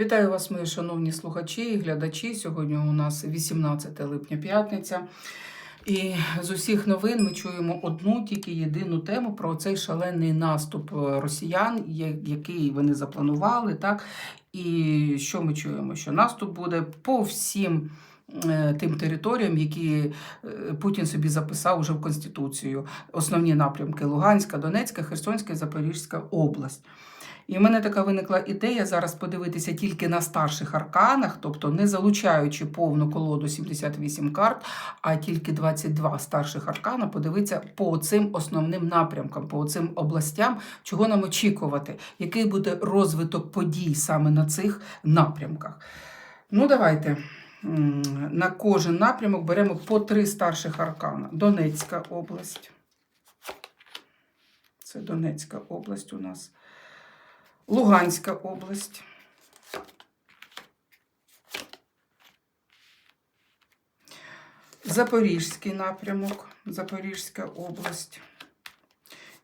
Вітаю вас, мої шановні слухачі і глядачі. Сьогодні у нас 18 липня п'ятниця. І з усіх новин ми чуємо одну тільки єдину тему про цей шалений наступ е, росіян, який вони запланували. Так? І що ми чуємо? Що наступ буде по всім е, тим територіям, які е, Путін собі записав уже в Конституцію. Основні напрямки Луганська, Донецька, Херсонська і Запорізька область. І в мене така виникла ідея зараз подивитися тільки на старших арканах, тобто не залучаючи повну колоду 78 карт, а тільки 22 старших аркана, подивитися по цим основним напрямкам, по цим областям, чого нам очікувати, який буде розвиток подій саме на цих напрямках. Ну, давайте. На кожен напрямок беремо по три старших аркана. Донецька область. Це Донецька область у нас. Луганська область. Запорізький напрямок, Запорізька область.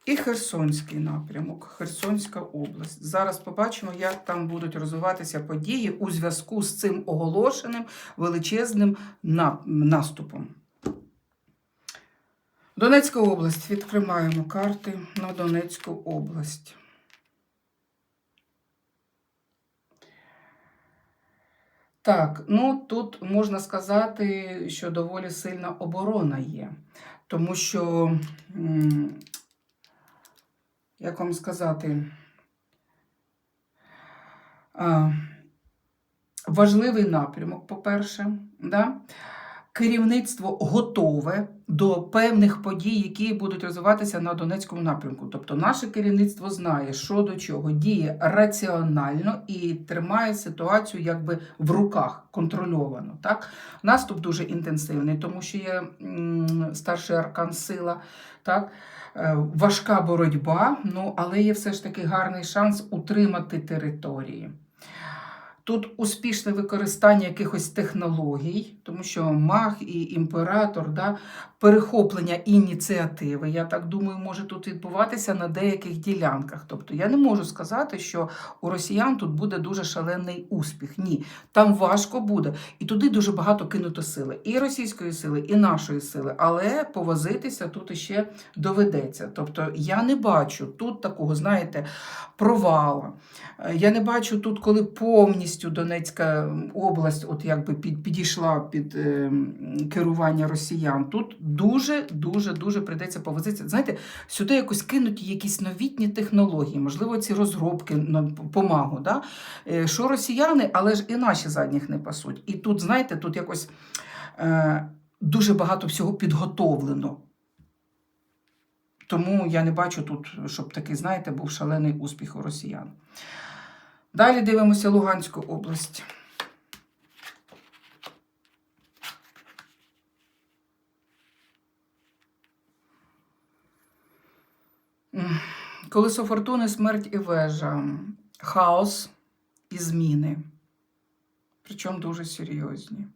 І Херсонський напрямок, Херсонська область. Зараз побачимо, як там будуть розвиватися події у зв'язку з цим оголошеним величезним наступом. Донецька область. Відкриваємо карти на Донецьку область. Так, ну тут можна сказати, що доволі сильна оборона є, тому що, як вам сказати, важливий напрямок, по-перше, да? Керівництво готове до певних подій, які будуть розвиватися на Донецькому напрямку. Тобто наше керівництво знає, що до чого, діє раціонально і тримає ситуацію якби в руках, контрольовано. Так? Наступ дуже інтенсивний, тому що є старший аркан сила. Так? Е, Важка боротьба, ну, але є все ж таки гарний шанс утримати території. Тут успішне використання якихось технологій, тому що маг і імператор, да, перехоплення ініціативи, я так думаю, може тут відбуватися на деяких ділянках. Тобто я не можу сказати, що у росіян тут буде дуже шалений успіх. Ні, там важко буде. І туди дуже багато кинуто сили. І російської сили, і нашої сили. Але повозитися тут іще доведеться. Тобто я не бачу тут такого, знаєте, провала. Е, Я не бачу тут, коли повністю Донецька область от якби під, підійшла під е, керування росіян. Тут дуже, дуже, дуже прийдеться повозитися. Знаєте, сюди якось кинуть якісь новітні технології, можливо, ці розробки помагу. Да? Е, Що росіяни, але ж і наші задніх не пасуть. І тут, знаєте, тут якось е, дуже багато всього підготовлено. Тому я не бачу тут, щоб такий, знаєте, був шалений успіх у росіян. Далі дивимося Луганську область. Колесо фортуни, смерть і вежа, хаос і зміни. Причому дуже серйозні.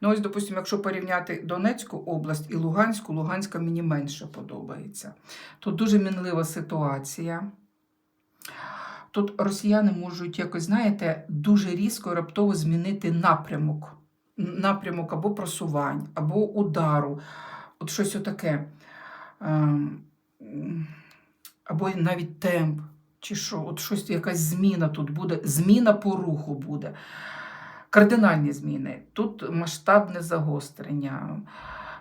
Ну, ось, допустимо, якщо порівняти Донецьку область і Луганську, Луганська мені менше подобається. Тут дуже мінлива ситуація. Тут росіяни можуть якось, знаєте, дуже різко раптово змінити напрямок. Напрямок або просувань, або удару. От щось отаке. Ем, Або навіть темп, чи що, от щось, якась зміна тут буде, зміна по руху буде. Кардинальні зміни. Тут масштабне загострення.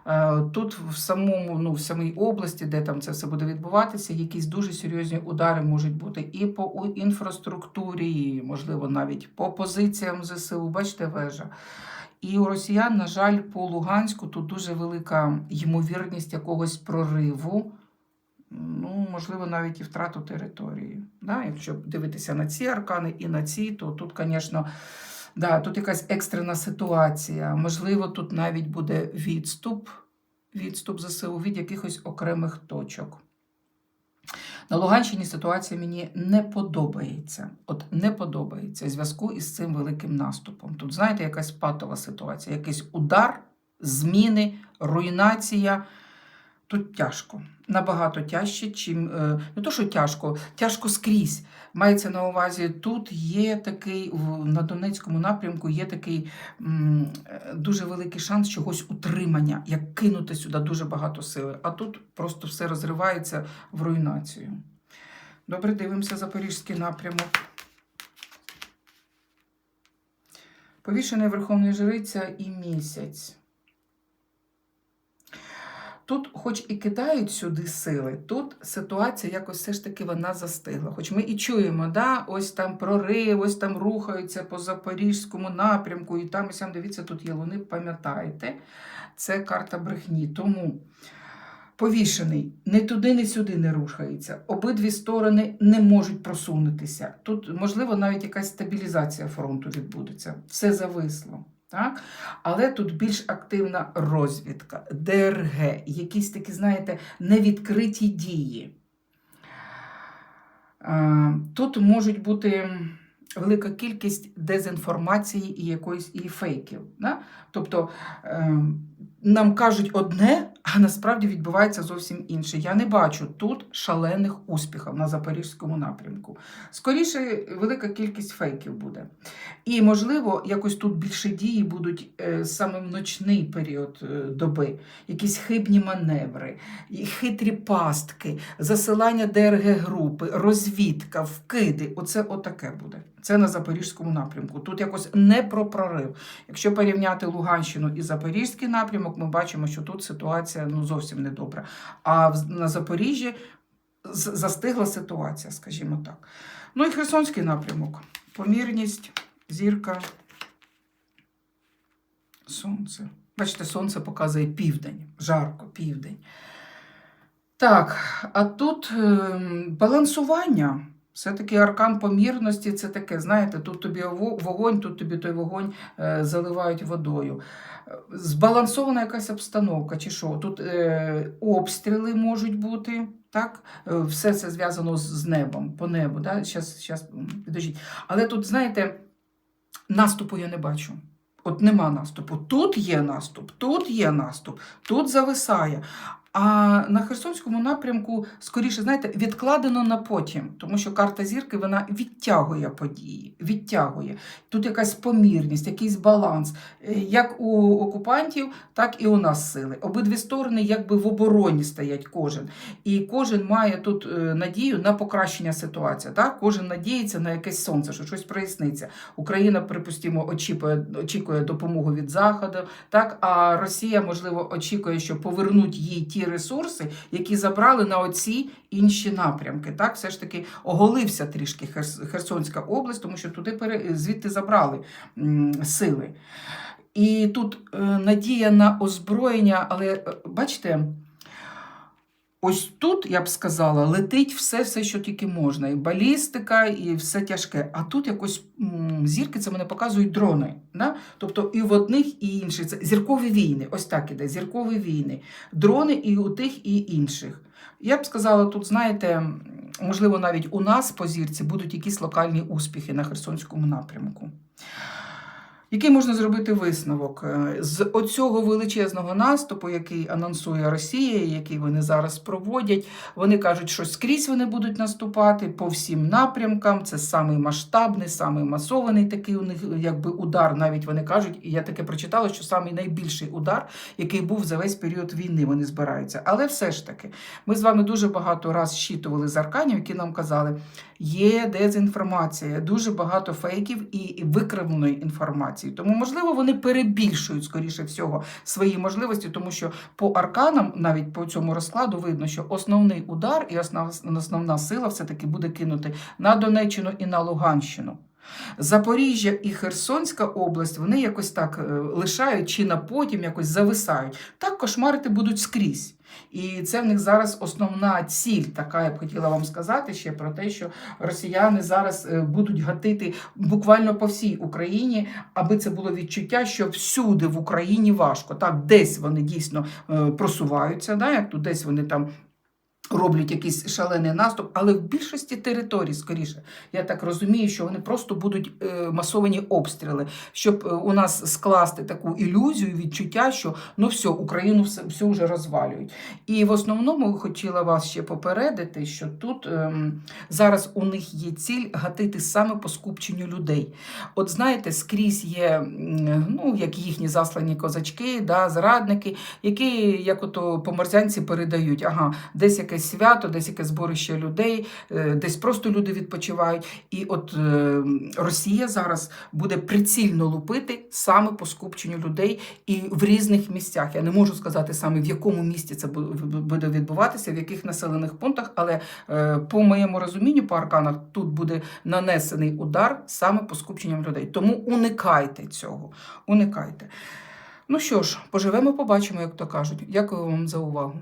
Е, Тут в самому, ну, в самій області, де там це все буде відбуватися, якісь дуже серйозні удари можуть бути і по інфраструктурі, і, можливо, навіть по позиціям ЗСУ. Бачите, вежа. І у росіян, на жаль, по Луганську тут дуже велика ймовірність якогось прориву. Ну, можливо, навіть і втрату території. Да? Якщо дивитися на ці аркани і на ці, то тут, звісно, да, тут якась екстрена ситуація. Можливо, тут навіть буде відступ, відступ ЗСУ від якихось окремих точок. На Луганщині ситуація мені не подобається. От не подобається зв'язку із цим великим наступом. Тут, знаєте, якась патова ситуація, якийсь удар, зміни, руйнація. Тут тяжко, набагато тяжче, чим е, не то, що тяжко, тяжко скрізь. Мається на увазі, тут є такий на Донецькому напрямку є такий е, дуже великий шанс чогось утримання, як кинути сюди дуже багато сили. А тут просто все розривається в руйнацію. Добре, дивимося Запорізький напрямок. Повішений Верховний Жриця і місяць. Тут, хоч і кидають сюди сили, тут ситуація якось все ж таки вона застигла. Хоч ми і чуємо, да, ось там прорив, ось там рухаються по запорізькому напрямку, і там, і сям, дивіться, тут є луни, пам'ятаєте, це карта брехні. Тому повішений не туди, не сюди не рухається. Обидві сторони не можуть просунутися. Тут, можливо, навіть якась стабілізація фронту відбудеться. Все зависло. Так? Але тут більш активна розвідка, ДРГ, якісь такі, знаєте, невідкриті дії. Е, Тут можуть бути велика кількість дезінформації і якоїсь і фейків. Да? Тобто е, нам кажуть одне, а насправді відбувається зовсім інше. Я не бачу тут шалених успіхів на запорізькому напрямку. Скоріше, велика кількість фейків буде. І, можливо, якось тут більше дії будуть е, саме в ночний період е, доби, якісь хибні маневри, хитрі пастки, засилання ДРГ-групи, розвідка, вкиди. Оце отаке буде. Це на Запорізькому напрямку. Тут якось не про прорив. Якщо порівняти Луганщину і Запорізький напрямок, ми бачимо, що тут ситуація ну, зовсім не добра. А на Запоріжжі застигла ситуація, скажімо так. Ну і Херсонський напрямок. Помірність, зірка, сонце. Бачите, сонце показує південь, жарко, південь. Так, а тут ем, балансування. Все-таки аркан помірності це таке, знаєте, тут тобі вогонь, тут тобі той вогонь е, заливають водою. Збалансована якась обстановка, чи що? Тут е, обстріли можуть бути, так? Е, все це зв'язано з, небом, по небу. Да? Щас, щас, м, підождіть. Але тут, знаєте, наступу я не бачу. От нема наступу. Тут є наступ, тут є наступ, тут зависає. А на Херсонському напрямку, скоріше, знаєте, відкладено на потім, тому що карта зірки вона відтягує події, відтягує. Тут якась помірність, якийсь баланс. Е, Як у окупантів, так і у нас сили. Обидві сторони якби в обороні стоять кожен. І кожен має тут е, надію на покращення ситуації. Так? Кожен надіється на якесь сонце, що щось проясниться. Україна, припустимо, очікує, очікує допомогу від Заходу, так? а Росія, можливо, очікує, що повернуть їй ті ресурси, які забрали на оці інші напрямки. Так? Все ж таки оголився трішки Херсонська область, тому що туди пере... звідти забрали сили. І тут е, надія на озброєння, але е, бачите, ось тут, я б сказала, летить все, все, що тільки можна. І балістика, і все тяжке. А тут якось зірки це мене показують дрони. Да? Тобто і в одних, і інших. Це зіркові війни. Ось так іде, зіркові війни. Дрони і у тих, і інших. Я б сказала, тут, знаєте, можливо, навіть у нас по зірці будуть якісь локальні успіхи на Херсонському напрямку. Який можна зробити висновок Е, з оцього величезного наступу, який анонсує Росія, який вони зараз проводять? Вони кажуть, що скрізь вони будуть наступати по всім напрямкам. Це самий масштабний, самий масований такий у них якби удар. Навіть вони кажуть, і я таке прочитала, що самий найбільший удар, який був за весь період війни, вони збираються. Але все ж таки, ми з вами дуже багато раз щитували з арканів, які нам казали, є дезінформація, дуже багато фейків і викривленої інформації. Тому, можливо, вони перебільшують, скоріше всього, свої можливості, тому що по арканам, навіть по цьому розкладу, видно, що основний удар і основ, основна сила все-таки буде кинути на Донеччину і на Луганщину. Запоріжжя і Херсонська область вони якось так е, лишають чи на потім якось зависають. Так кошмарити будуть скрізь. І це в них зараз основна ціль. Така я б хотіла вам сказати ще про те, що росіяни зараз е, будуть гатити буквально по всій Україні, аби це було відчуття, що всюди в Україні важко. Так, десь вони дійсно е, просуваються, да, як тут десь вони там роблять якийсь шалений наступ, але в більшості територій, скоріше, я так розумію, що вони просто будуть е, масовані обстріли, щоб е, у нас скласти таку ілюзію, відчуття, що ну все, Україну все, все вже розвалюють. І в основному хотіла вас ще попередити, що тут ем, зараз у них є ціль гатити саме по скупченню людей. От знаєте, скрізь є ну, як їхні заслані козачки, да, зрадники, які як ото по морзянці передають, ага, десь якесь свято, десь якесь зборище людей, е, десь просто люди відпочивають. І от е, Росія зараз буде прицільно лупити саме по скупченню людей і в різних місцях. Я не можу сказати саме в якому місті це буде відбуватися, в яких населених пунктах, але е, по моєму розумінню, по арканах, тут буде нанесений удар саме по скупченням людей. Тому уникайте цього. Уникайте. Ну що ж, поживемо, побачимо, як то кажуть. Дякую вам за увагу.